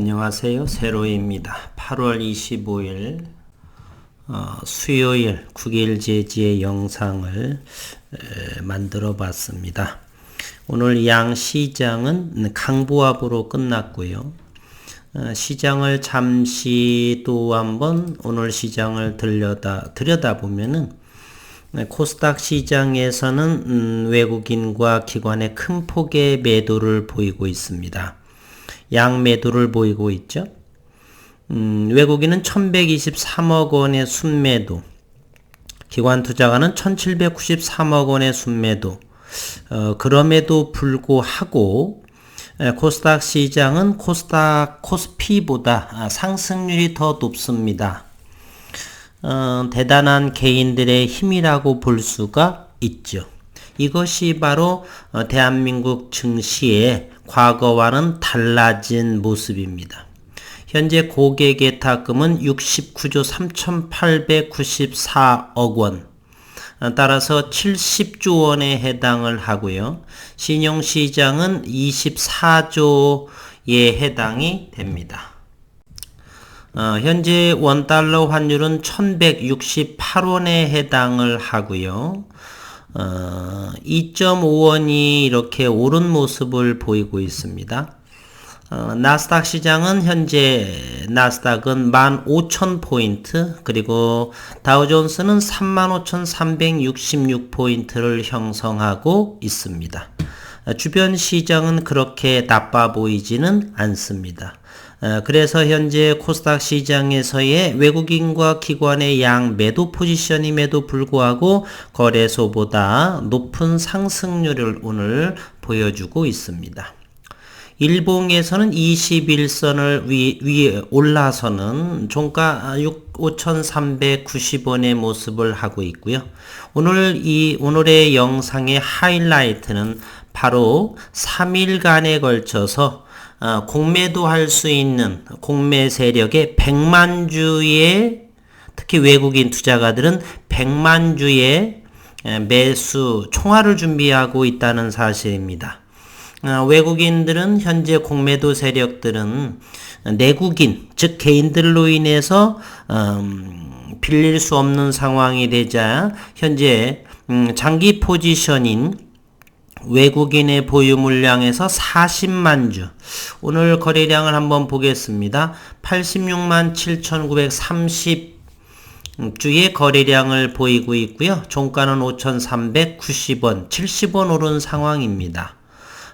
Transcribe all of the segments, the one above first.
안녕하세요. 세로입니다. 8월 25일 어, 수요일 9일 제지의 영상을 에, 만들어 봤습니다. 오늘 양 시장은 강보합으로 끝났고요. 어, 시장을 잠시 또 한번 오늘 시장을 들여다 들여다 보면은 코스닥 시장에서는 음, 외국인과 기관의 큰 폭의 매도를 보이고 있습니다. 양매도를 보이고 있죠. 음, 외국인은 1123억 원의 순매도, 기관 투자가는 1793억 원의 순매도, 어, 그럼에도 불구하고 에, 코스닥 시장은 코스닥 코스피보다 아, 상승률이 더 높습니다. 어, 대단한 개인들의 힘이라고 볼 수가 있죠. 이것이 바로 어, 대한민국 증시의 과거와는 달라진 모습입니다. 현재 고객의탁금은 69조 3,894억 원, 따라서 70조 원에 해당을 하고요. 신용시장은 24조에 해당이 됩니다. 어, 현재 원달러 환율은 1168원에 해당을 하고요. 어, 2.5원이 이렇게 오른 모습을 보이고 있습니다. 어, 나스닥 시장은 현재 나스닥은 15,000포인트 그리고 다우존스는 35,366포인트를 형성하고 있습니다. 어, 주변 시장은 그렇게 나빠 보이지는 않습니다. 어, 그래서 현재 코스닥 시장에서의 외국인과 기관의 양 매도 포지션임에도 불구하고 거래소보다 높은 상승률을 오늘 보여주고 있습니다. 일봉에서는 21선을 위, 위에 올라서는 종가 5,390원의 모습을 하고 있고요. 오늘 이 오늘의 영상의 하이라이트는 바로 3일간에 걸쳐서 어, 공매도 할 수 있는 공매 세력의 100만 주의 특히 외국인 투자가들은 100만 주의 매수 총알을 준비하고 있다는 사실입니다. 어, 외국인들은 현재 공매도 세력들은 내국인 즉 개인들로 인해서 음, 빌릴 수 없는 상황이 되자 현재 음, 장기 포지션인 외국인의 보유 물량에서 40만 주. 오늘 거래량을 한번 보겠습니다. 86만 7,930 주의 거래량을 보이고 있고요. 종가는 5,390원, 70원 오른 상황입니다.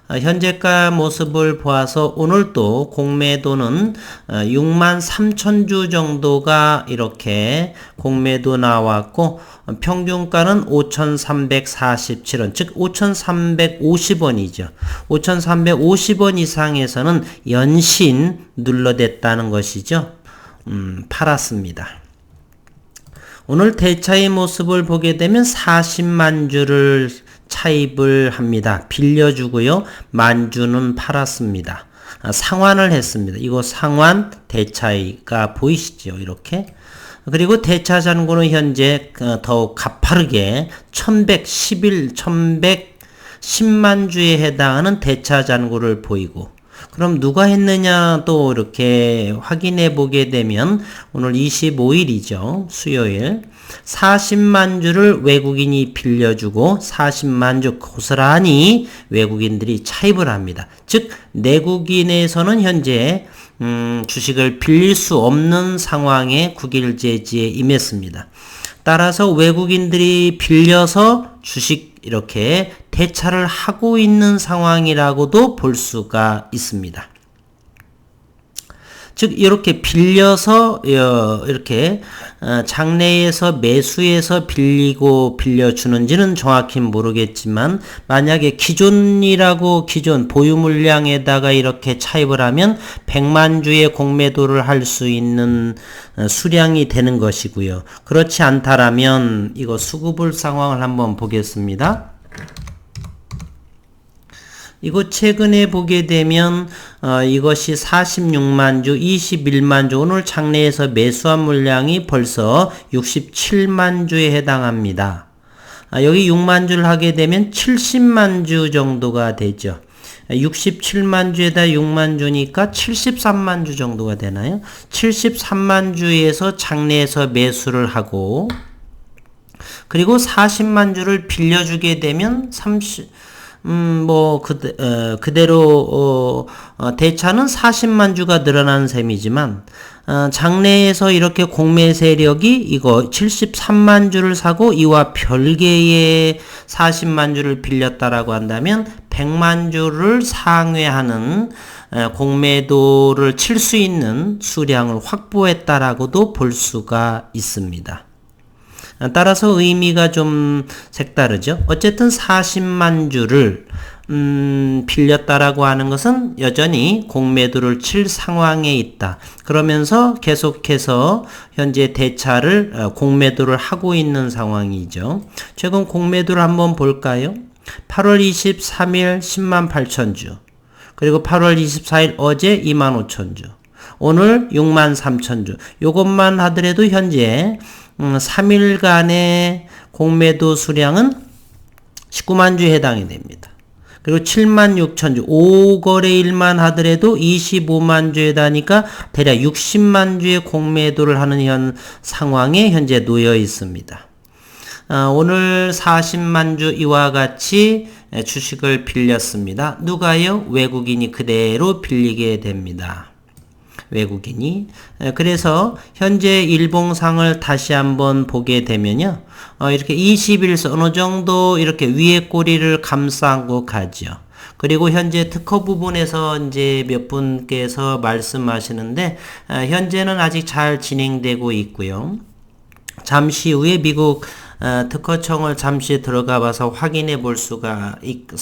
어, 현재가 모습을 보아서 오늘도 공매도는 6만 어, 3천 주 정도가 이렇게 공매도 나왔고 평균가는 5,347원, 즉 5,350원이죠. 5,350원 이상에서는 연신 눌러댔다는 것이죠. 음, 팔았습니다. 오늘 대차의 모습을 보게 되면 40만 주를 차입을 합니다. 빌려주고요. 만주는 팔았습니다. 아, 상환을 했습니다. 이거 상환 대차이가 보이시죠? 이렇게. 그리고 대차 잔고는 현재 어, 더욱 가파르게 1111, 1110만 주에 해당하는 대차 잔고를 보이고 그럼 누가 했느냐 또 이렇게 확인해 보게 되면 오늘 25일이죠. 수요일. 40만 주를 외국인이 빌려주고 40만 주 고스란히 외국인들이 차입을 합니다. 즉 내국인에서는 현재 음, 주식을 빌릴 수 없는 상황에 국일제지에 임했습니다. 따라서 외국인들이 빌려서 주식 이렇게 대차를 하고 있는 상황이라고도 볼 수가 있습니다. 즉 이렇게 빌려서 어, 이렇게 어, 장내에서 매수해서 빌리고 빌려주는지는 정확히 모르겠지만 만약에 기존이라고 기존 보유 물량에다가 이렇게 차입을 하면 100만 주의 공매도를 할 수 있는 어, 수량이 되는 것이고요. 그렇지 않다라면 이거 수급을 상황을 한번 보겠습니다. 이거 최근에 보게 되면 어, 이것이 46만 주, 21만 주 오늘 장내에서 매수한 물량이 벌써 67만 주에 해당합니다. 아, 여기 6만 주를 하게 되면 70만 주 정도가 되죠. 67만 주에다 6만 주니까 73만 주 정도가 되나요? 73만 주에서 장내에서 매수를 하고 그리고 40만 주를 빌려주게 되면 30, 음, 뭐, 그, 어, 그대로, 어, 어, 대차는 40만 주가 늘어나는 셈이지만, 어, 장내에서 이렇게 공매 세력이 이거 73만 주를 사고 이와 별개의 40만 주를 빌렸다라고 한다면 100만 주를 상회하는 어, 공매도를 칠 수 있는 수량을 확보했다라고도 볼 수가 있습니다. 따라서 의미가 좀 색다르죠. 어쨌든 40만 주를 음, 빌렸다라고 하는 것은 여전히 공매도를 칠 상황에 있다. 그러면서 계속해서 현재 대차를 어, 공매도를 하고 있는 상황이죠. 최근 공매도를 한번 볼까요? 8월 23일 10만 8천 주. 그리고 8월 24일 어제 2만 5천 주. 오늘 6만 3천 주. 요것만 하더라도 현재 음, 3일간의 공매도 수량은 19만 주에 해당이 됩니다. 그리고 7만 6천 주, 5거래일만 하더라도 25만 주에 다니까 대략 60만 주의 공매도를 하는 현 상황에 현재 놓여 있습니다. 어, 오늘 40만 주 이와 같이 주식을 빌렸습니다. 누가요? 외국인이 그대로 빌리게 됩니다. 외국인이. 그래서 현재 일봉상을 다시 한번 보게 되면요. 어, 이렇게 20일선 어느 정도 이렇게 위에 꼬리를 감싸고 가죠. 그리고 현재 특허 부분에서 이제 몇 분께서 말씀하시는데 어, 현재는 아직 잘 진행되고 있고요. 잠시 후에 미국 어, 특허청을 잠시 들어가 봐서 확인해 볼 수가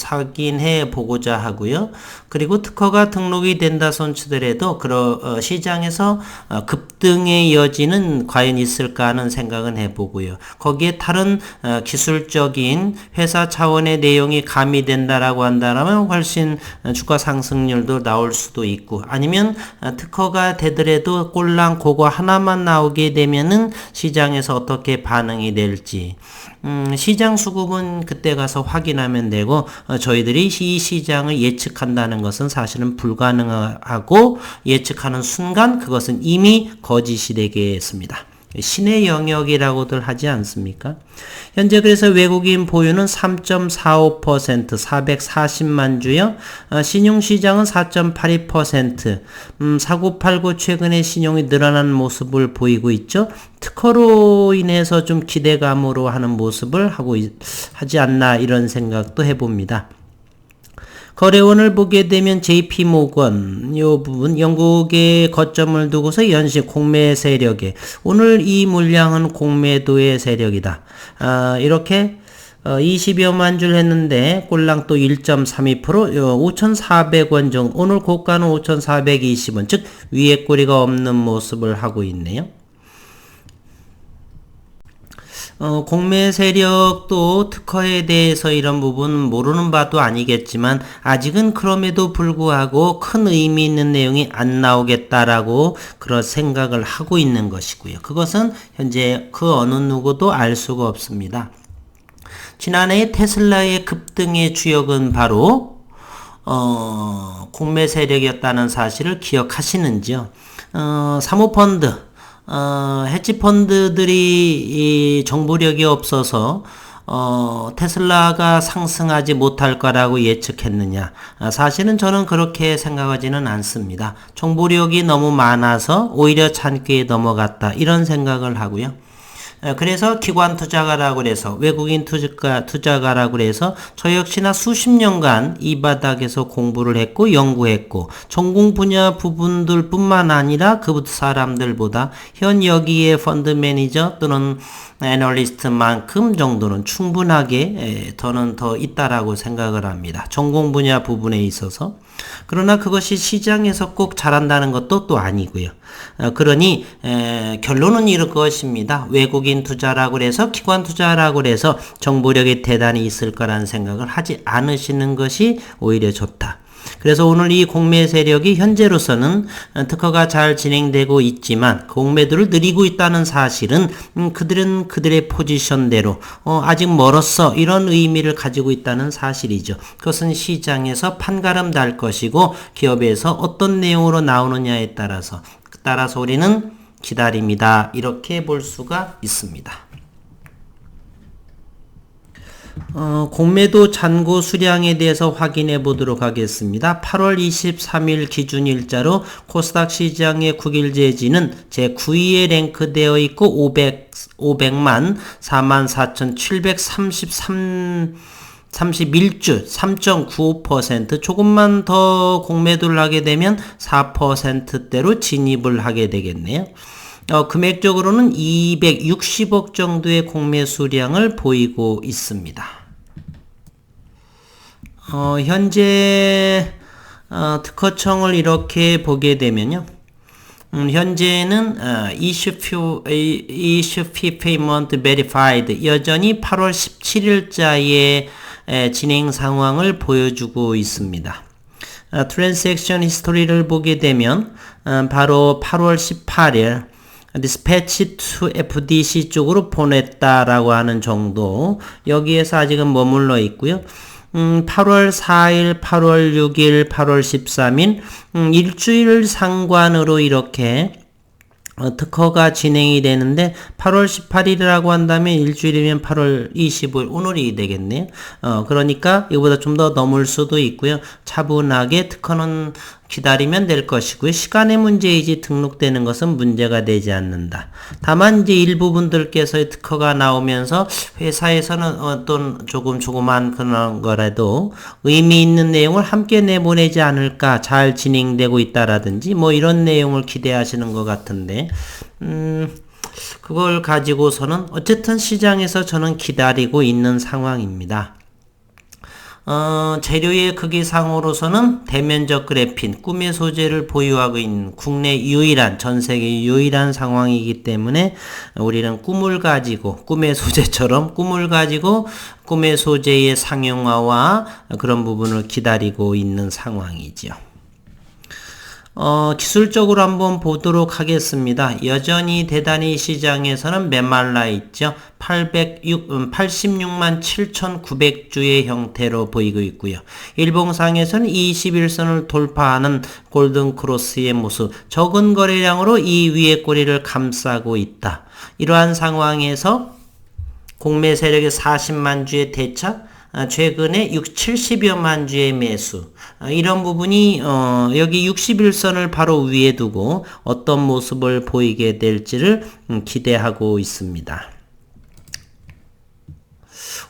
확인해 보고자 하고요. 그리고 특허가 등록이 된다 손치더라도 그러 어, 시장에서 어, 급등의 여지는 과연 있을까 하는 생각은 해보고요. 거기에 다른 어, 기술적인 회사 차원의 내용이 가미된다라고 한다면 훨씬 어, 주가 상승률도 나올 수도 있고 아니면 어, 특허가 되더라도 꼴랑 그거 하나만 나오게 되면은 시장에서 어떻게 반응이 될지 음, 시장 수급은 그때 가서 확인하면 되고 어, 저희들이 이 시장을 예측한다는 것은 사실은 불가능하고 예측하는 순간 그것은 이미 거짓이 되겠습니다. 신의 영역이라고들 하지 않습니까? 현재 그래서 외국인 보유는 3.45% 440만 주요. 어, 신용시장은 4.82% 음, 사고팔고 최근에 신용이 늘어난 모습을 보이고 있죠. 특허로 인해서 좀 기대감으로 하는 모습을 하고 있, 하지 않나 이런 생각도 해봅니다. 거래원을 보게 되면 JP 모건 요 부분 영국의 거점을 두고서 연식 공매 세력에 오늘 이 물량은 공매도의 세력이다. 아, 이렇게 어, 20여만 줄 했는데 꼴랑 또 1.32% 5,400원 정도 오늘 고가는 5,420원 즉 위에 꼬리가 없는 모습을 하고 있네요. 어, 공매 세력도 특허에 대해서 이런 부분 모르는 바도 아니겠지만 아직은 그럼에도 불구하고 큰 의미 있는 내용이 안 나오겠다라고 그런 생각을 하고 있는 것이고요. 그것은 현재 그 어느 누구도 알 수가 없습니다. 지난해 테슬라의 급등의 주역은 바로 어, 공매 세력이었다는 사실을 기억하시는지요? 어, 사모펀드 어, 헤지펀드들이 이 정보력이 없어서 어, 테슬라가 상승하지 못할 거라고 예측했느냐. 아, 사실은 저는 그렇게 생각하지는 않습니다. 정보력이 너무 많아서 오히려 찬기에 넘어갔다. 이런 생각을 하고요. 그래서 기관 투자가라고 그래서 외국인 투자가, 투자가라고 그래서 저 역시나 수십 년간 이 바닥에서 공부를 했고 연구했고 전공 분야 부분들 뿐만 아니라 그 사람들보다 현 여기에 펀드 매니저 또는 애널리스트만큼 정도는 충분하게 더는 더 있다라고 생각을 합니다. 전공 분야 부분에 있어서. 그러나 그것이 시장에서 꼭 잘한다는 것도 또 아니고요. 어, 그러니 에, 결론은 이럴 것입니다. 외국인 투자라고 해서 기관 투자라고 해서 정보력이 대단히 있을 거라는 생각을 하지 않으시는 것이 오히려 좋다. 그래서 오늘 이 공매 세력이 현재로서는 어, 특허가 잘 진행되고 있지만 공매도를 느리고 있다는 사실은 음, 그들은 그들의 포지션대로 어, 아직 멀었어 이런 의미를 가지고 있다는 사실이죠. 그것은 시장에서 판가름 날 것이고 기업에서 어떤 내용으로 나오느냐에 따라서 따라서 우리는 기다립니다. 이렇게 볼 수가 있습니다. 어, 공매도 잔고 수량에 대해서 확인해 보도록 하겠습니다. 8월 23일 기준 일자로 코스닥 시장의 9일 제지는 제 9위에 랭크되어 있고 500, 500만 44,733 31주 3.95% 조금만 더 공매도를 하게 되면 4%대로 진입을 하게 되겠네요. 어, 금액적으로는 260억 정도의 공매 수량을 보이고 있습니다. 어, 현재 어, 특허청을 이렇게 보게 되면요. 음, 현재는 어, issue, issue fee payment verified 여전히 8월 17일자에 진행 상황을 보여주고 있습니다. 트랜잭션 히스토리를 보게 되면 어, 바로 8월 18일 dispatch to FDC 쪽으로 보냈다라고 하는 정도 여기에서 아직은 머물러 있고요. 음, 8월 4일, 8월 6일, 8월 13일 음, 일주일 상관으로 이렇게 어, 특허가 진행이 되는데 8월 18일이라고 한다면 일주일이면 8월 25일 오늘이 되겠네요. 어, 그러니까 이거보다 좀 더 넘을 수도 있고요. 차분하게 특허는 기다리면 될 것이고요. 시간의 문제이지 등록되는 것은 문제가 되지 않는다. 다만 이제 일부분들께서의 특허가 나오면서 회사에서는 어떤 조금 조그만 그런 거라도 의미 있는 내용을 함께 내보내지 않을까 잘 진행되고 있다라든지 뭐 이런 내용을 기대하시는 것 같은데 음 그걸 가지고서는 어쨌든 시장에서 저는 기다리고 있는 상황입니다. 어, 재료의 크기상으로서는 대면적 그래핀, 꿈의 소재를 보유하고 있는 국내 유일한, 전 세계 유일한 상황이기 때문에 우리는 꿈을 가지고, 꿈의 소재처럼 꿈을 가지고 꿈의 소재의 상용화와 그런 부분을 기다리고 있는 상황이지요. 어, 기술적으로 한번 보도록 하겠습니다. 여전히 대단히 시장에서는 메말라 있죠. 806, 86만 7,900주의 형태로 보이고 있고요. 일봉상에서는 21선을 돌파하는 골든 크로스의 모습, 적은 거래량으로 이 위의 꼬리를 감싸고 있다. 이러한 상황에서 공매 세력의 40만 주의 대차, 아, 최근에 6, 70여만 주의 매수 아, 이런 부분이 어, 여기 61선을 바로 위에 두고 어떤 모습을 보이게 될지를 음, 기대하고 있습니다.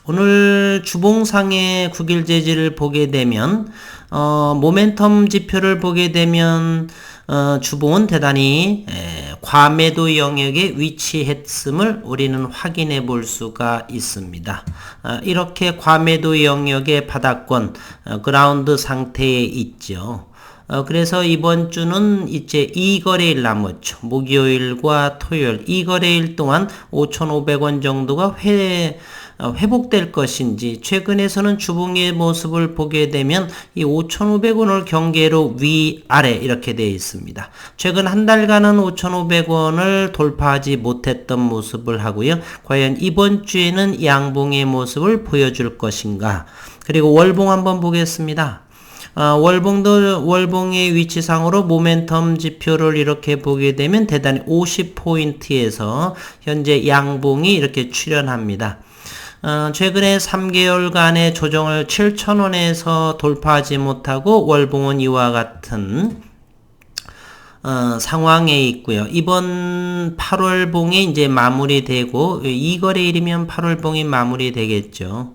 오늘 주봉상의 9일 재지를 보게 되면 어, 모멘텀 지표를 보게 되면 어, 주봉은 대단히 에, 과매도 영역에 위치했음을 우리는 확인해 볼 수가 있습니다. 어, 이렇게 과매도 영역의 바닥권 어, 그라운드 상태에 있죠. 어, 그래서 이번 주는 이제 2거래일 남았죠. 목요일과 토요일 2거래일 동안 5,500원 정도가 회 어, 회복될 것인지 최근에서는 주봉의 모습을 보게 되면 이 5,500원을 경계로 위아래 이렇게 되어 있습니다. 최근 한 달간은 5,500원을 돌파하지 못했던 모습을 하고요. 과연 이번 주에는 양봉의 모습을 보여줄 것인가? 그리고 월봉 한번 보겠습니다. 어, 월봉도 월봉의 위치상으로 모멘텀 지표를 이렇게 보게 되면 대단히 50포인트에서 현재 양봉이 이렇게 출현합니다. 어, 최근에 3개월간의 조정을 7,000원에서 돌파하지 못하고 월봉은 이와 같은 어, 상황에 있고요. 이번 8월 봉이 이제 마무리되고 2거래일이면 8월 봉이 마무리되겠죠.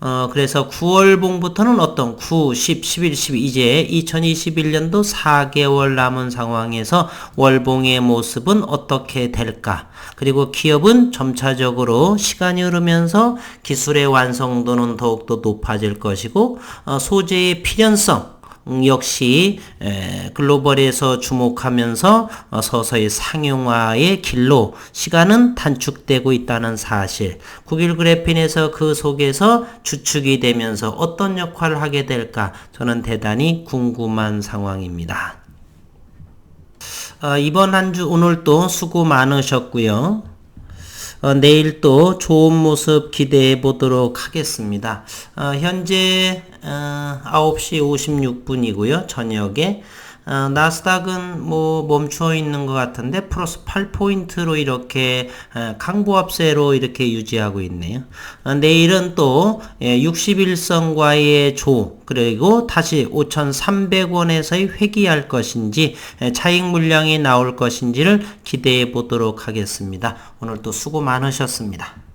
어, 그래서 9월봉부터는 어떤 9, 10, 11, 12 이제 2021년도 4개월 남은 상황에서 월봉의 모습은 어떻게 될까? 그리고 기업은 점차적으로 시간이 흐르면서 기술의 완성도는 더욱더 높아질 것이고 어, 소재의 필연성 음, 역시 에, 글로벌에서 주목하면서 어, 서서히 상용화의 길로 시간은 단축되고 있다는 사실. 9일 그래핀에서 그 속에서 주축이 되면서 어떤 역할을 하게 될까 저는 대단히 궁금한 상황입니다. 어, 이번 한 주 오늘 또 수고 많으셨고요. 어, 내일 또 좋은 모습 기대해 보도록 하겠습니다. 어, 현재 어, 9시 56분이고요. 저녁에 어, 나스닥은 뭐 멈춰 있는 것 같은데 플러스 8포인트로 이렇게 어, 강보합세로 이렇게 유지하고 있네요. 어, 내일은 또 예, 61선과의 조 그리고 다시 5,300원에서의 회귀할 것인지 예, 차익 물량이 나올 것인지를 기대해 보도록 하겠습니다. 오늘 또 수고 많으셨습니다.